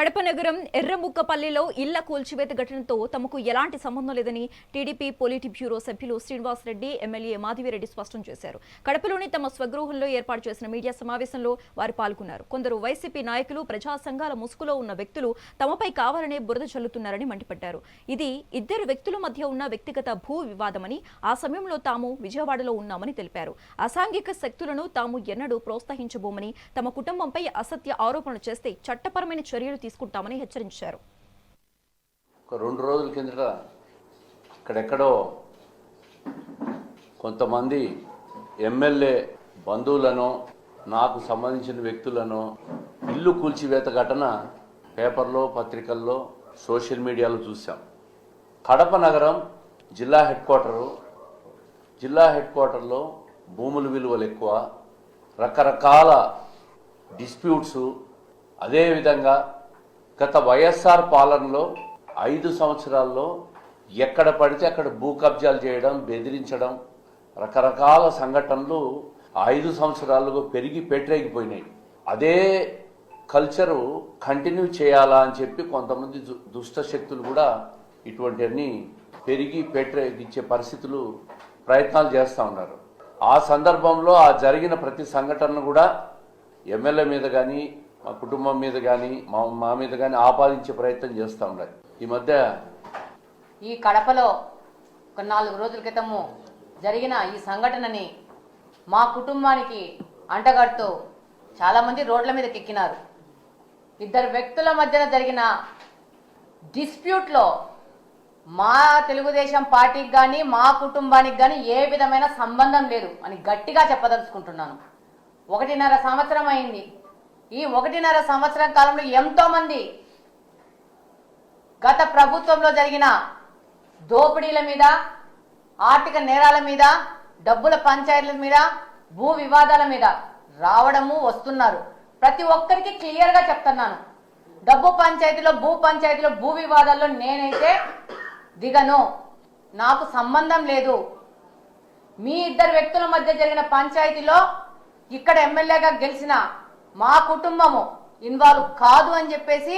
కడప నగరం ఎర్రముక్కపల్లిలో ఇళ్ళ కూల్చివేత ఘటనతో తమకు ఎలాంటి సంబంధం లేదని టీడీపీ పొలిటి బ్యూరో సభ్యులు శ్రీనివాస్ రెడ్డి ఎమ్మెల్యే మాధవిరెడ్డి స్పష్టం చేశారు. కడపలోని తమ స్వగృహంలో ఏర్పాటు చేసిన మీడియా సమావేశంలో వారు పాల్గొన్నారు. కొందరు వైసీపీ నాయకులు ప్రజా సంఘాల ముసుగులో ఉన్న వ్యక్తులు తమపై కావాలనే బురద చల్లుతున్నారని మండిపడ్డారు. ఇది ఇద్దరు వ్యక్తుల మధ్య ఉన్న వ్యక్తిగత భూ వివాదమని ఆ సమయంలో తాము విజయవాడలో ఉన్నామని తెలిపారు. అసాంఘిక శక్తులను తాము ఎన్నడూ ప్రోత్సహించబోమని తమ కుటుంబంపై అసత్య ఆరోపణలు చేస్తే చట్టపరమైన చర్యలు తీసుకుంటామని హెచ్చరించారు. ఒక రెండు రోజుల కిందట ఇక్కడెక్కడో కొంతమంది ఎమ్మెల్యే బంధువులను నాకు సంబంధించిన వ్యక్తులను ఇల్లు కూల్చివేత ఘటన పేపర్లో పత్రికల్లో సోషల్ మీడియాలో చూసాం కడప నగరం జిల్లా హెడ్ క్వార్టరు. జిల్లా హెడ్ క్వార్టర్లో భూముల విలువలు ఎక్కువ. రకరకాల డిస్ప్యూట్స్. అదేవిధంగా గత వైఎస్ఆర్ పాలనలో ఐదు సంవత్సరాల్లో ఎక్కడ పడితే అక్కడ భూ కబ్జాలు చేయడం బెదిరించడం రకరకాల సంఘటనలు ఐదు సంవత్సరాలుగా పెరిగి పెట్టరేగిపోయినాయి అదే కల్చరు కంటిన్యూ చేయాలా అని చెప్పి కొంతమంది దు- దుష్ట శక్తులు కూడా ఇటువంటివన్నీ పెరిగి పెట్టరేగించే పరిస్థితులు ప్రయత్నాలు చేస్తూ ఉన్నారు. ఆ సందర్భంలో ఆ జరిగిన ప్రతి సంఘటనను కూడా ఎమ్మెల్యే మీద కానీ మా కుటుంబం మీద కానీ మా మా మీద కానీ ఆపాదించే ప్రయత్నం చేస్తాం ఈ మధ్య ఈ కడపలో ఒక నాలుగు రోజుల క్రితము జరిగిన ఈ సంఘటనని మా కుటుంబానికి అంటగడుతూ చాలామంది రోడ్ల మీదకి ఎక్కినారు ఇద్దరు వ్యక్తుల మధ్యన జరిగిన డిస్ప్యూట్లో మా తెలుగుదేశం పార్టీకి కానీ మా కుటుంబానికి కానీ ఏ విధమైన సంబంధం లేదు అని గట్టిగా చెప్పదలుచుకుంటున్నాను. ఒకటిన్నర సంవత్సరం అయింది. ఈ ఒకటిన్నర సంవత్సరం కాలంలో ఎంతోమంది గత ప్రభుత్వంలో జరిగిన దోపిడీల మీద ఆర్థిక నేరాల మీద డబ్బుల పంచాయతీల మీద భూ వివాదాల మీద రావడము వస్తున్నారు. ప్రతి ఒక్కరికి క్లియర్గా చెప్తున్నాను. డబ్బు పంచాయతీలో భూ పంచాయతీలో భూ వివాదాల్లో నేనైతే దిగను. నాకు సంబంధం లేదు. మీ ఇద్దరు వ్యక్తుల మధ్య జరిగిన పంచాయతీలో ఇక్కడ ఎమ్మెల్యేగా గెలిచిన మా కుటుంబము ఇన్వాల్వ్ కాదు అని చెప్పేసి